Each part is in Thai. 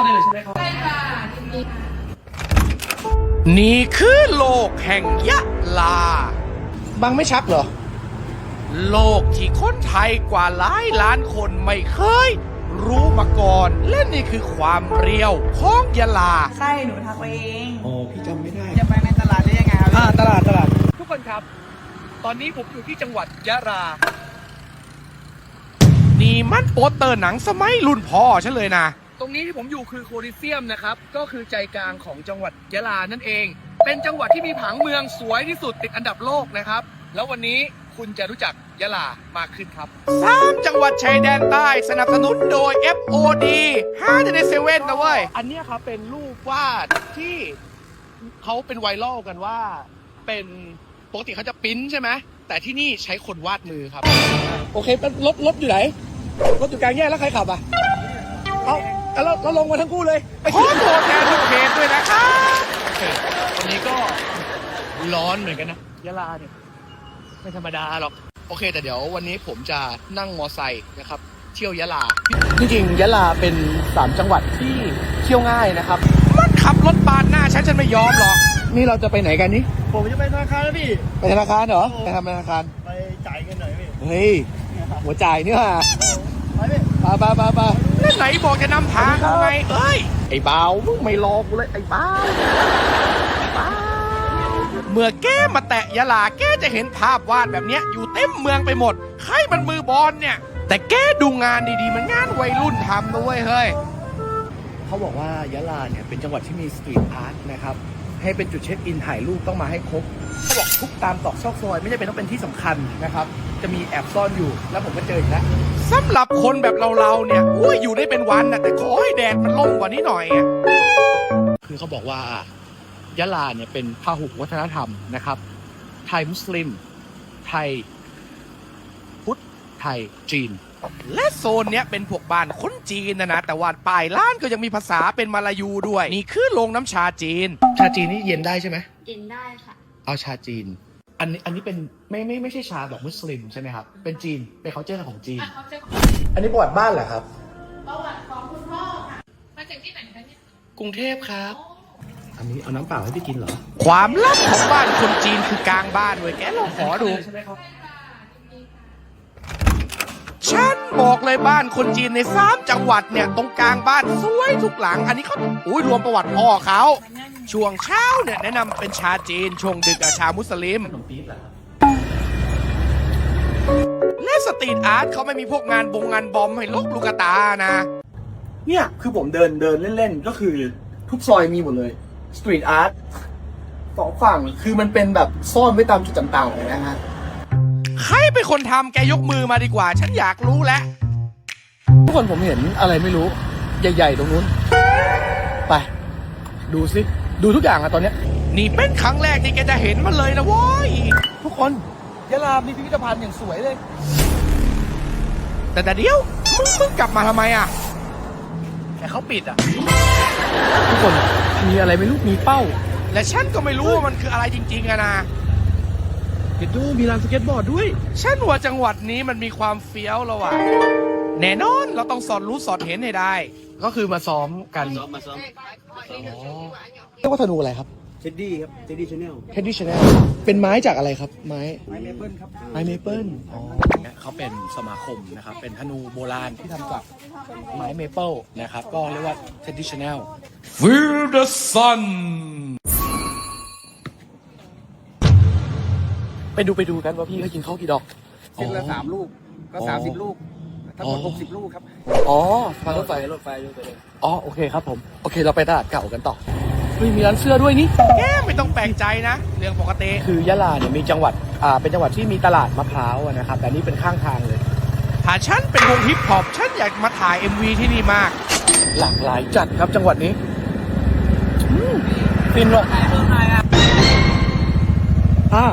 เข้าได้เลยใช่ไหมครับ ใช่ค่ะยินดีค่ะ นี่คือโลกแห่งยะลา บังไม่ชักเหรอ โลกที่คนไทยกว่าหลายล้านคนไม่เคย รู้มาก่อน และนี่คือความเรียวของยะลา ใช่ หนูทักไปเอง อ๋อ พี่จำไม่ได้ จะไปในตลาดได้ยังไงครับอ่า ตลาดตลาด ทุกคนครับ ตอนนี้ผมอยู่ที่จังหวัดยะลา นี่มันโปสเตอร์หนังสมัยรุ่นพ่อฉันเลยนะ ตรงนี้ที่ผมอยู่คือโคลิเซียมนะครับ ก็คือใจกลางของจังหวัดยะลานั่นเอง เป็นจังหวัดที่มีผังเมืองสวยที่สุดติดอันดับโลกนะครับ แล้ววันนี้คุณจะรู้จักยะลามากขึ้นครับ สามจังหวัดชายแดนใต้สนับสนุนโดย FOD 5ในเซเว่นนะเว้ย อันเนี้ยครับเป็นรูปวาดที่เขาเป็นไวรัลกันว่า เป็นปกติเขาจะปริ้นใช่ไหมแต่ที่นี่ใช้คนวาดมือครับ โอเคเป็นรถรถอยู่ไหนรถอยู่กลางแยกแล้วใครขับอะ เอา เอาเราเราลงมาทั้งคู่เลย ไปขอโทษแทนทุกเพจด้วยนะครับโอเควันนี้ก็ร้อนเหมือนกันนะยะลาเนี่ยไม่ธรรมดาหรอก โอเค แต่เดี๋ยววันนี้ผมจะนั่งมอไซค์นะครับ เที่ยวยะลา จริงๆยะลาเป็นสามจังหวัดที่เที่ยวง่ายนะครับมันขับรถปาดหน้าฉันฉันไม่ยอมหรอก นี่เราจะไปไหนกันนี่ ผมจะไปธนาคารแล้วพี่ ไปธนาคารเหรอ ไปทำธนาคาร ไปจ่ายเงินหน่อยพี่ เฮ้ย หัวจ่ายนี่ว่ะไปพี่ไปไปไป ไปนั่นไหนบอกจะนำทางเอาไงเอ้ย ไอ้บ่าวมึงไม่รอกูเลยไอ้บ้าวเมื่อแกมาแตะยะลาแกจะเห็นภาพวาดแบบเนี้ย อยู่เต็มเมืองไปหมด ใครมันมือบอลเนี่ย แต่แกดูงานดีๆ มันงานวัยรุ่นทำนะเว้ยเฮ้ย เขาบอกว่ายะลาเนี่ยเป็นจังหวัดที่มีสตรีทอาร์ตนะครับ ให้เป็นจุดเช็คอินถ่ายรูปต้องมาให้ครบเขาบอกทุกตามตอกซอกซอย ไม่จำเป็นต้องเป็นที่สำคัญนะครับ จะมีแอบซ่อนอยู่แล้วผมก็เจออีกแล้วสำหรับคนแบบเราๆเนี่ยอุ้ยอยู่ได้เป็นวันนะแต่ขอให้แดดมันล่มกว่านี้หน่อยอะคือเขาบอกว่ายะลาเนี่ยเป็นพาหุวัฒนธรรมนะครับ ไทยมุสลิม ไทย พุทธไทยจีน และโซนเนี้ยเป็นพวกบ้านคนจีนนะนะ แต่ว่าป้ายร้านก็ยังมีภาษาเป็นมาลายูด้วย นี่คือโรงน้ำชาจีน ชาจีนนี่เย็นได้ใช่ไหมกินได้ค่ะ เอาชาจีน อันนี้อันนี้เป็นไม่ไม่ไม่ใช่ชาแบบมุสลิมใช่ไหมครับ เป็นจีน เป็น culture ของจีนอะเขาจะอันนี้ประวัติบ้านเหรอครับ ประวัติของคุณพ่อค่ะ มาจากที่ไหนคะเนี่ยกรุงเทพครับ อันนี้เอาน้ำเปล่าให้พี่กินเหรอ ความลับของบ้านคนจีนคือกลางบ้านเว้ยแกลองขอดู ใช่ไหมครับ ใช่ค่ะยินดีค่ะ ฉัน บอกเลยบ้านคนจีนในสามจังหวัดเนี่ยตรงกลางบ้านสวยทุกหลัง อันนี้เขาอุ้ยรวมประวัติพ่อเขาช่วงเช้าเนี่ยแนะนำเป็นชาจีน ช่วงดึกอะชามุสลิม และสตรีทอาร์ตเขาไม่มีพวกงานบงงานบอมให้ลกลูกตานะ เนี่ยคือผมเดินเดินเล่นๆ ก็คือทุกซอยมีหมดเลยสตรีทอาร์ตสองฝั่งคือมันเป็นแบบซ่อนไว้ตามจุดต่างๆเลยนะฮะ เป็นคนทำแกยกมือมาดีกว่า ฉันอยากรู้แล้วทุกคนผมเห็นอะไรไม่รู้ ใหญ่ๆตรงนู้น ไป ดูสิ ดูทุกอย่างอะตอนเนี้ยนี่เป็นครั้งแรกที่แกจะเห็นมันเลยนะโว้ยทุกคนยะลามีพิพิธภัณฑ์อย่างสวยเลย แต่แต่เดี๋ยวมึงมึงกลับมาทำไมอะแต่เขาปิดอะทุกคนมีอะไรไม่รู้มีเป้า และฉันก็ไม่รู้ว่ามันคืออะไรจริงๆอะนะ เห็นดูมีลานสเก็ตบอร์ดด้วย ฉันว่าจังหวัดนี้มันมีความเฟี้ยวแล้วว่ะ แน่นอนเราต้องสอดรู้สอดเห็นให้ได้ ก็คือมาซ้อมกันซ้อมมาซ้อมเรียกว่าธนูอะไรครับเท็ดดี้ครับเท็ดดี้ชาแนลแคนดี้ชาแนลเป็นไม้จากอะไรครับ ไม้ไมเมเปิลครับไม้เมเปิลอ๋อเขาเป็นสมาคมนะครับ เป็นธนูโบราณที่ทำจากไม้เมเปิลนะครับ ก็เรียกว่า traditional Feel the sun ไปดูไปดูกันว่าพี่เขากินข้าวกี่ดอกเส้นละสามลูก ก็อ๋อสามสิบลูก ทั้งหมดอ๋อ หกสิบลูกครับอ๋อทางรถไฟรถไฟรถไฟอ๋อโอเคครับผมโอเคเราไปตลาดเก่ากันต่อเฮ้ยมีร้านเสื้อด้วยนี่แกไม่ต้องแปลกใจนะ เรื่องปกติ คือยะลาเนี่ยมีจังหวัดอ่าเป็นจังหวัดที่มีตลาดมะพร้าวอะนะครับแต่นี่เป็นข้างทางเลย ถ้าฉันเป็นวงฮิปฮอปฉันอยากมาถ่าย MV ที่นี่มาก หลากหลายจัดครับจังหวัดนี้อืมฟินว่ะอ่า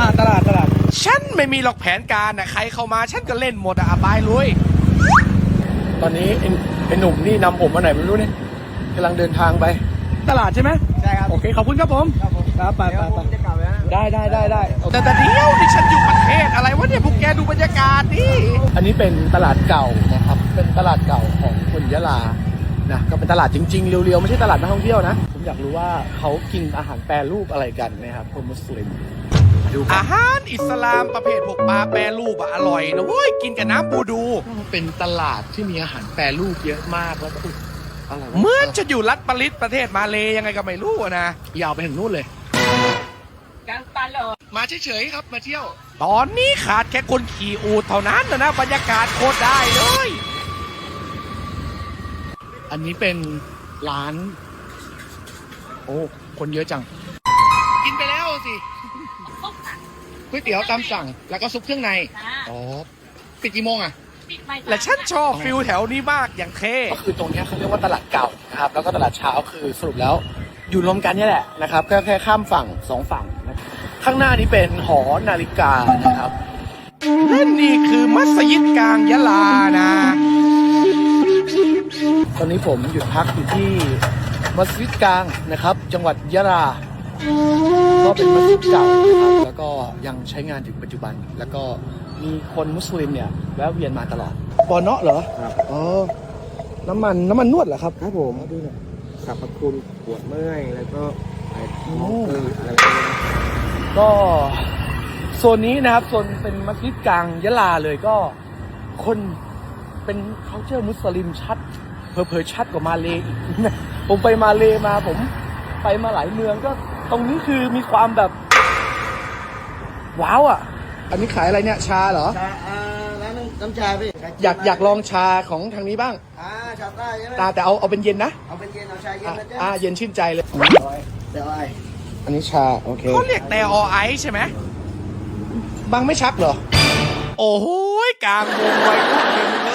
อ่าตลาดตลาด ฉันไม่มีหรอกแผนการนะใครเข้ามาฉันก็เล่นหมดอะบายลุยตอนนี้ไอ้ไอ้หนุ่มนี่นำผมมาไหนไม่รู้เนี่ยกำลังเดินทางไป ตลาดใช่ไหมใช่ครับโอเคขอบคุณครับผมครับผมครับไปเดี๋ยวไปผมไปจะกลับแล้วนะได้ได้ได้ได้โอเคแต่แต่เดี๋ยวนี่ฉันอยู่ประเทศอะไรวะเนี่ยพวกแกดูบรรยากาศดิอันนี้เป็นตลาดเก่านะครับ เป็นตลาดเก่าของคนยะลานะก็เป็นตลาดจริงๆเรียวๆ ไม่ใช่ตลาดนักท่องเที่ยวนะ ผมอยากรู้ว่าเขากินอาหารแปรรูปอะไรกันนะครับคนมุสลิมมา ดูกันอาหารอิสลามประเภทพวกปลาแปรรูปอะอร่อยนะเว้ยกินกับน้ำบูดู เป็นตลาดที่มีอาหารแปรรูปเยอะมากแล้วก็อะไรวะเหมือนจะอยู่รัฐปริตประเทศมาเลยังไงก็ไม่รู้อะนะยาวไปถึงนู่นเลย กันตลอดมาเฉยๆครับมาเที่ยว ตอนนี้ขาดแค่คนขี่อูดเท่านั้นนะนะบรรยากาศโคตรได้เลย อันนี้เป็นร้าน โอ้ คนเยอะจัง ก๋วยเตี๋ยวตามสั่ง แล้วก็ซุปเครื่องในจ้าอ๋อปิดกี่โมงอะปิดไม่และฉันชอบฟิลแถวนี้มากอย่างเท่ก็คือตรงเนี้ยเขาเรียกว่าตลาดเก่านะครับแล้วก็ตลาดเช้าคือสรุปแล้วอยู่รวมกันเนี่ยแหละนะครับแค่แค่ข้ามฝั่งสองฝั่งนะครับข้างหน้านี้เป็นหอนาฬิกานะครับและนี่คือมัสยิดกลางยะลานะ ตอนนี้ผมหยุดพักอยู่ที่มัสยิดกลางนะครับ จังหวัดยะลา ก็เป็นมัสยิดเก่านะครับแล้วก็ยังใช้งานถึงปัจจุบัน แล้วก็มีคนมุสลิมเนี่ยแวะเวียนมาตลอดปอเนาะเหรอครับ อ๋อน้ำมันน้ำมันนวดเหรอครับครับผมดูหน่อยสรรพคุณปวดเมื่อยแล้วก็ไอ้โอ้หมองคืออะไรพวกนี้ก็โซนนี้นะครับโซนเป็นมัสยิดกลางยะลาเลยก็คนเป็น c u เจอร์มุสลิมชัดเผลอๆชัดกว่ามาเลอีก ผมไปมาเลมาผมไปมาหลายเมืองก็ ตรงนี้คือมีความแบบ ว้าวอะ อันนี้ขายอะไรเนี่ยชาเหรอ ชาอ่าร้านน้ำชาพี่อยากอยากลองชาของทางนี้บ้างอ่าชาใต้ใช่ไหมตาแต่เอาเอาเป็นเย็นนะเอาเป็นเย็นเอาชาเย็นอะนะจ๊ะอ่าเย็นชื่นใจเลย เดี๋ยวไอ้อันนี้ชาโอเคเขาเรียกแต่อไอซ์ใช่ไหมบางไม่ชักเหรอ โอ้โหยกลางวงไว้ทุกคนเล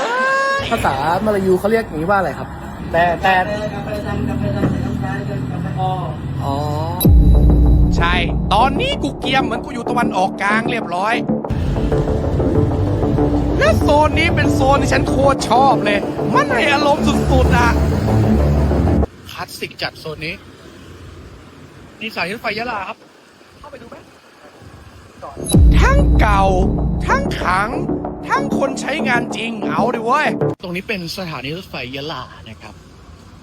ยภาษามาลายูเขาเรียกอย่างนี้ว่าอะไรครับ แต่แต่กาแฟดำกาแฟดำน้ำชากับกาแฟอ่ออ๋อ ใช่ ตอนนี้กูเกียมเหมือนกูอยู่ตะวันออกกลางเรียบร้อย และโซนนี้เป็นโซนที่ฉันโคตรชอบเลย มันให้อารมณ์สุดๆอะคลาสสิกจัดโซนนี้ นี่สายรถไฟยะลาครับ เข้าไปดูไหมทั้งเก่า ทั้งขัง ทั้งคนใช้งานจริงเอาดิเว้ย ตรงนี้เป็นสถานีรถไฟยะลานะครับ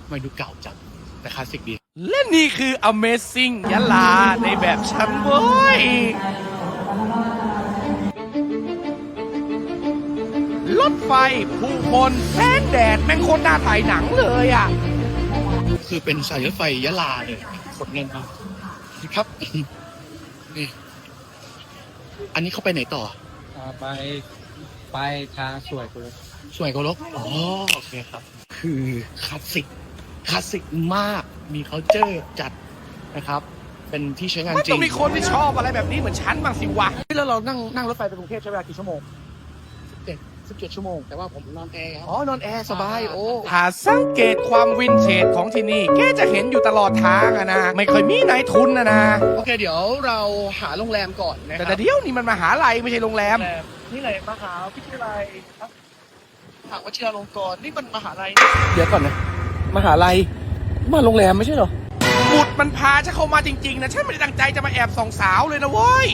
ไม่ดูเก่าจังแต่คลาสสิกดี และนี่คือ Amazing ยะลาในแบบฉันเว้ย รถไฟ ผู้คนแสงแดด แม่งโคนหน้าถ่ายหนังเลยอะ คือเป็นสายรถไฟยะลาเลยขนเงินมาครับ นี่ อันนี้เขาไปไหนต่อ ไปไปทางสวยคุณสวยกว่าลกอ๋อ โอเคครับ คือคลาสสิก คลาสสิกมาก มี c u เจอร์จัดนะครับ เป็นที่ใช้งานมันจริต้องงมีคนที่ชอบอะไรแบบนี้เหมือนฉันบ้างสิวะ แล้วเรานั่งนั่งรถไฟไปกรุงเทพใช้เวลากี่ชั่วโมงเจ็ดสิบเจ็ดชั่วโมง แต่ว่าผมนอนแอร์ครับ อ๋อนอนแอร์สบายโอ้ถ้าสังเกตความวินเทจของที่นี่ แกจะเห็นอยู่ตลอดทางอะนะ ไม่ค่อยมีนายทุนนะนะ โอเค เดี๋ยวเราหาโรงแรมก่อนนะคแต่รับแต่เดี๋ยวนี่มันมหาลัยไม่ใช่โรงแรมโรงแรมนี่เลยมหาวิทยาลัยครับหาวชิราลงกรณ์นี่มันมหาลัยเดี๋ยวก่อนนะ มหาลัย มาโรงแรมไม่ใช่เหรอบุตรมันพาฉันเข้ามาจริงๆนะฉันไม่ได้ตั้งใจจะมาแอบส่องสาวเลยนะเว้ย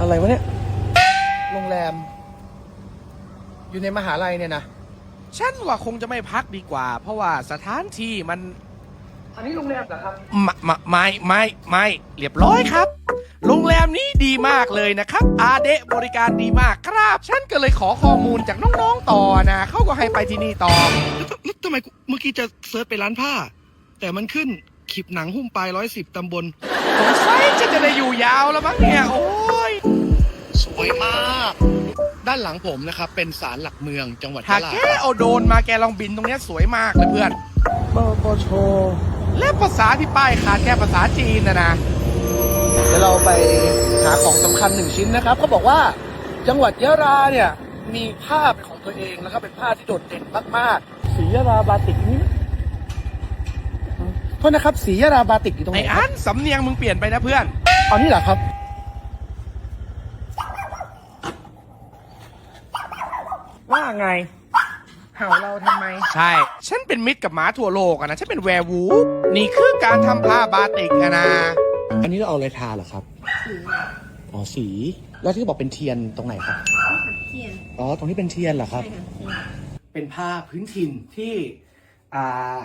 อะไรวะเนี่ย โรงแรม อยู่ในมหาลัยเนี่ยนะฉันว่าคงจะไม่พักดีกว่า เพราะว่าสถานที่มัน อันนี้โรงแรมเหรอครับ ไม่ไม่ไม่ไม่เรียบร้อยครับ โรงแรมนี้ดีมากเลยนะครับ อาเดะบริการดีมากครับ ฉันก็เลยขอข้อมูลจากน้องๆต่อนะ เขาก็ให้ไปที่นี่ต่อ แล้วทำไมกูเมื่อกี้จะเซิร์ชไปร้านผ้า แต่มันขึ้นขีบหนังหุ้มปลายร้อยสิบตำบล สงสัยฉันจะได้อยู่ยาวแล้วมั้งเนี่ย โอ้ยสวยมาก ด้านหลังผมนะครับ เป็นศาลหลักเมืองจังหวัดถ้ายะลาแกเอาโดรนมาแกลองบินตรงเนี้ยสวยมากเลยเพื่อน ปปชและภาษาที่ป้ายขาดแค่ภาษาจีนนะนะ เดี๋ยวเราไปหาของสำคัญหนึ่งชิ้นนะครับเขาบอกว่าจังหวัดยะลาเนี่ยมีผ้าเป็นของตัวเองแล้วก็เป็นผ้าที่โดดเด่นมากๆ สียะลาบาติกนี่นะโทษนะครับ สียะลาบาติกอยู่ตรงไหไอ้นคอัรับนสำเนียงมึงเปลี่ยนไปนะเพื่อน อันนี้เหรอครับ ว่าไง เห่าเราทำไม ใช่ ฉันเป็นมิตรกับหมาทั่วโลกอะนะ ฉันเป็นแวร์วูฟนี่คือการทำผ้าบาติกอะนะ อันนี้เราเอาอะไรทาเหรอครับ อ๋อสี แล้วที่บอกเป็นเทียนตรงไหนครับ เทียน อ๋อ ตรงนี้เป็นเทียนเหรอครับใช่ค่ะเทียนเป็นผ้าพื้นถิ่นที่อ่า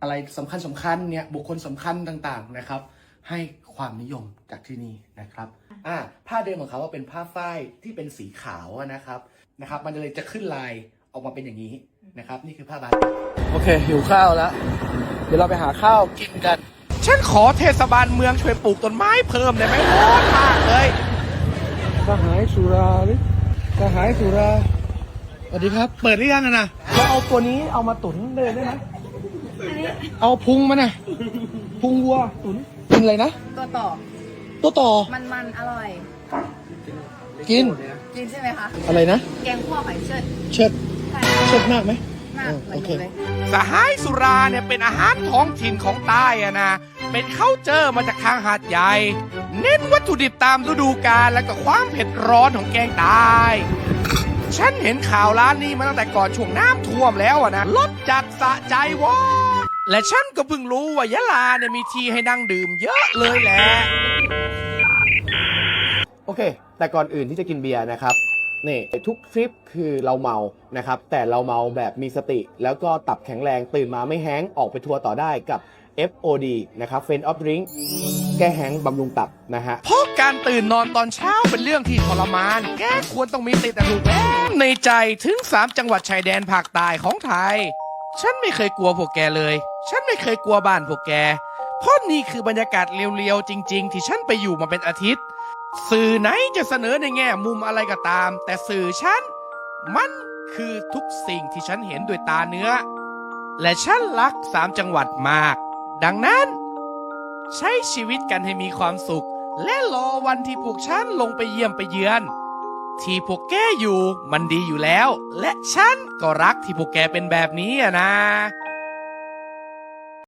อะไรสำคัญสำคัญเนี่ยบุคคลสำคัญต่างๆนะครับ ให้ความนิยมจากที่นี่นะครับอ่าผ้าเดิมของเขาว่าเป็นผ้าฝ้ายที่เป็นสีขาวอะนะครับนะครับ มันเลยจะขึ้นลายออกมาเป็นอย่างนี้นะครับ นี่คือผ้าบาติกโอเคหิวข้าวแล้ว เดี๋ยวเราไปหาข้าวกินกันฉัน ขอเทศบาลเมืองช่วยปลูกต้นไม้เพิ่มได้ไหมร้อนมากเลยสหายสุราหรือสหายสุราสวัสดีครับ เปิดหรือยังอะนะเราเอาตัวนี้เอามาตุ๋นเลยได้ไหมเอาพุงมันนะพุงวัวตุ๋นกินอะไรนะ ตัวต่อ ตัวต่อ มันมันๆอร่อย กิน กินใช่ไหมคะ อะไรนะ แกงคั่วหอยเชิดเชิด ใช่เชิดมากไหม มากเออเหมือนโอเคหนูเลย สหายสุราเนี่ยเป็นอาหารท้องถิ่นของใต้อะนะ เป็นเข้าเจอมาจากทางหาดใหญ่ เน้นวัตถุดิบตามฤดูกาลและก็ความเผ็ดร้อนของแกงใต้ฉันเห็นข่าวร้านนี้มาตั้งแต่ก่อนช่วงน้ำท่วมแล้วอะนะรสจัดสะใจวะและฉันก็เพิ่งรู้ว่ายะลาเนี่ยมีที่ให้นั่งดื่มเยอะเลยแหละ โอเค แต่ก่อนอื่นที่จะกินเบียร์นะครับ นี่ทุกทริปคือเราเมานะครับ แต่เราเมาแบบมีสติ แล้วก็ตับแข็งแรงตื่นมาไม่แห้งออกไปทัวร์ต่อได้กับ FOD นะครับ f r i e n d of Drink แก้แห้งบำรุงตับนะฮะ เพราะการตื่นนอนตอนเช้าเป็นเรื่องที่ทรมาน แกควรต้องมีติดแต่ถูกแล้ว ในใจถึง 3 จังหวัดชายแดนภาคใต้ของไทย ฉันไม่เคยกลัวพวกแกเลย ฉันไม่เคยกลัวบ้านพวกแก เพราะนี่คือบรรยากาศเรียวๆจริง ๆ ที่ฉันไปอยู่มาเป็นอาทิตย์ สื่อไหนจะเสนอในแง่มุมอะไรก็ตาม แต่สื่อฉัน มันคือทุกสิ่งที่ฉันเห็นด้วยตาเนื้อ และฉันรักสามจังหวัดมาก ดังนั้น ใช้ชีวิตกันให้มีความสุข และรอวันที่พวกฉันลงไปเยี่ยมไปเยือน ที่พวกแกอยู่มันดีอยู่แล้ว และฉันก็รักที่พวกแกเป็นแบบนี้อะนะ